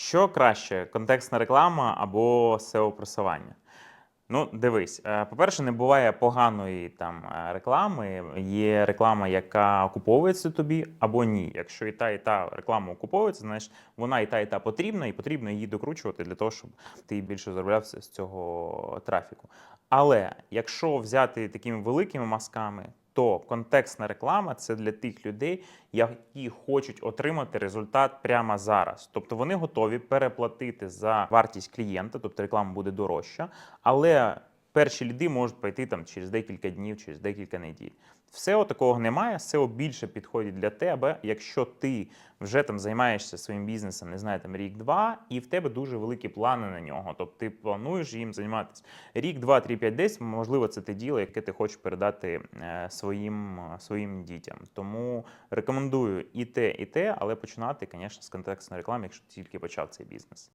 Що краще, контекстна реклама або SEO-просування? Ну, дивись, е, по-перше, не буває поганої там е, реклами. Є реклама, яка окуповується тобі, або ні. Якщо і та, і та реклама окуповується, значить вона і та, і та потрібна, і потрібно її докручувати для того, щоб ти більше заробляв з цього трафіку. Але якщо взяти такими великими мазками, то контекстна реклама це для тих людей, які хочуть отримати результат прямо зараз. Тобто вони готові переплатити за вартість клієнта, тобто реклама буде дорожча, але перші ліди можуть пойти там через декілька днів, через декілька неділь. SEO такого немає. SEO більше підходить для тебе, якщо ти вже там займаєшся своїм бізнесом, не знаю, там рік-два, і в тебе дуже великі плани на нього. Тобто ти плануєш їм займатися рік, два, три, п'ять, десять. Можливо, це те діло, яке ти хочеш передати е, своїм, своїм дітям. Тому рекомендую і те, і те, але починати, звісно, з контекстної реклами, якщо ти тільки почав цей бізнес.